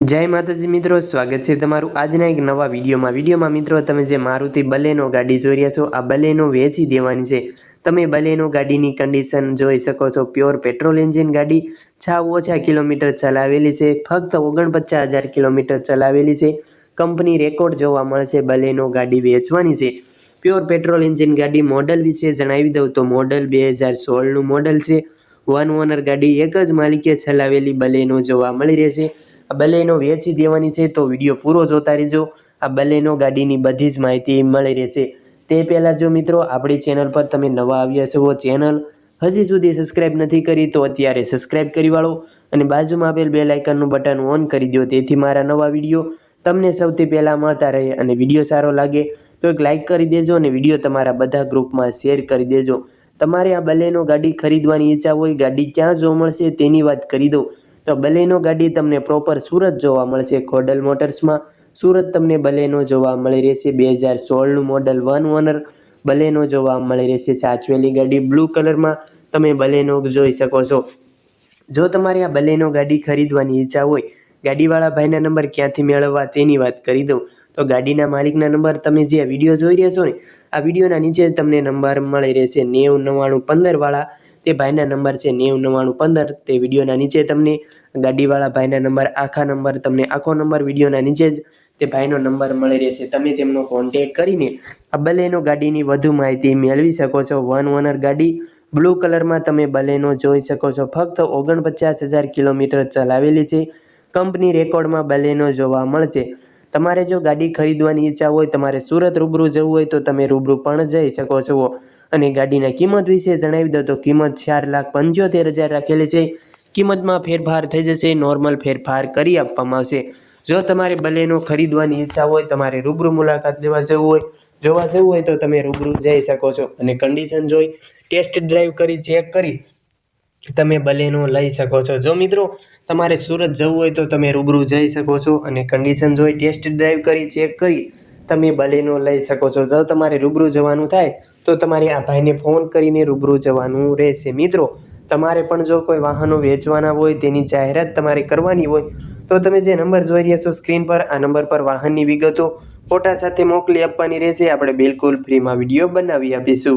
જય માતાજી મિત્રો, સ્વાગત છે તમારું આજના એક નવા વિડીયોમાં. વિડીયોમાં મિત્રો, તમે જે મારુતિ બલેનો ગાડી જોઈ રહ્યા છો, આ બલેનો વેચી દેવાની છે. તમે બલેનો ગાડીની કન્ડિશન જોઈ શકો છો. પ્યોર પેટ્રોલ એન્જિન ગાડી છાવ ઓછા કિલોમીટર ચલાવેલી છે. ફક્ત ઓગણપચાસ હજાર કિલોમીટર ચલાવેલી છે. કંપની રેકોર્ડ જોવા મળશે બલેનો ગાડી વેચવાની છે. પ્યોર પેટ્રોલ એન્જિન ગાડી મોડલ વિશે જણાવી દઉં તો મોડલ બે હજાર સોળનું મોડલ છે. વન ઓનર ગાડી એક જ માલિકે ચલાવેલી બલેનો જોવા મળી રહેશે. આ બલેનો વેચી દેવાની છે તો વીડિયો પૂરો જોતા રહેજો. આ બલેનો ગાડીની બધી જ માહિતી મળી રહેશે. તે પહેલાં જો મિત્રો, આપણી ચેનલ પર તમે નવા આવ્યા છો ચેનલ, હજી સુધી સબસ્ક્રાઇબ નથી કરી તો અત્યારે સબસ્ક્રાઇબ કરી વાળો અને બાજુમાં આપેલ બે લાઇકનનું બટન ઓન કરી દો. તેથી મારા નવા વીડિયો તમને સૌથી પહેલાં મળતા રહે અને વીડિયો સારો લાગે તો એક લાઇક કરી દેજો અને વીડિયો તમારા બધા ગ્રુપમાં શેર કરી દેજો. તમારે આ બલેનો ગાડી ખરીદવાની ઈચ્છા હોય, ગાડી ક્યાં જોવા મળશે તેની વાત કરી દઉં. તો બલેનો ગાડી તમને પ્રોપર સુરત જોવા મળશે. ખોડલ મોટર્સમાં સુરત તમને બલેનો જોવા મળી રહેશે. બે હજાર સોળનું મોડલ વન ઓનર બલેનો જોવા મળી રહેશે. સાચવેલી ગાડી બ્લુ કલરમાં તમે બલેનો જોઈ શકો છો. જો તમારે આ બલેનો ગાડી ખરીદવાની ઈચ્છા હોય, ગાડીવાળા ભાઈના નંબર ક્યાંથી મેળવવા તેની વાત કરી દઉં. તો ગાડીના માલિકના નંબર તમે જે વીડિયો જોઈ રહ્યા છો ને, આ વિડીયોના નીચે તમને નંબર મળી રહેશે. નેવું, નવ્વાણું, પંદરવાળા તે ભાઈના નંબર છે નેવું નવ્વાણું પંદર. તે વિડીયોના નીચે તમને ગાડીવાળા ભાઈના નંબર, આખા નંબર, તમને આખો નંબર વિડીયોના નીચે જ તે ભાઈનો નંબર મળી રહેશે. તમે તેમનો કોન્ટેક કરીને આ બલેનો ગાડીની વધુ માહિતી મેળવી શકો છો. વન ઓનર ગાડી બ્લુ કલરમાં તમે બલેનો જોઈ શકો છો. ફક્ત ઓગણપચાસ હજાર કિલોમીટર ચલાવેલી છે. કંપની રેકોર્ડમાં બલેનો જોવા મળશે. તમારે જો ગાડી ખરીદવાની ઈચ્છા હોય, તમારે સુરત રૂબરૂ જવું હોય, તો તમે રૂબરૂ પણ જઈ શકો છો. અને ગાડીના કિંમત વિશે જણાવી દો તો કિંમત ચાર લાખ પંચોતેર હજાર રાખેલી છે. કિંમતમાં ફેરફાર થઈ જશે, નોર્મલ ફેરફાર કરી આપવામાં આવશે. જો તમારે બલેનો ખરીદવાની ઈચ્છા હોય, તમારે રૂબરૂ મુલાકાત લેવા જવું હોય, જોવા જવું હોય તો તમે રૂબરૂ જઈ શકો છો. અને કન્ડિશન જોઈ ટેસ્ટ ડ્રાઈવ કરી ચેક કરી, તમે બલેનો લઈ શકો છો. જો મિત્રો, તમારે સુરત જવું હોય તો તમે રૂબરૂ જઈ શકો છો. અને કન્ડિશન જોઈ ટેસ્ટ ડ્રાઈવ કરી ચેક કરી તમે બલેનો લઈ શકો છો. જો તમારે રૂબરૂ જવાનું થાય, તો તમારે આ ભાઈને ફોન કરીને રૂબરૂ જવાનું રહેશે. મિત્રો, તમારે પણ જો કોઈ વાહનો વેચવાના હોય, તેની જાહેરાત તમારે કરવાની હોય, તો તમે જે નંબર જોઈ રહ્યા છો સ્ક્રીન પર, આ નંબર પર વાહનની વિગતો ફોટા સાથે મોકલી આપવાની રહેશે. આપણે બિલકુલ ફ્રીમાં વીડિયો બનાવી આપીશું.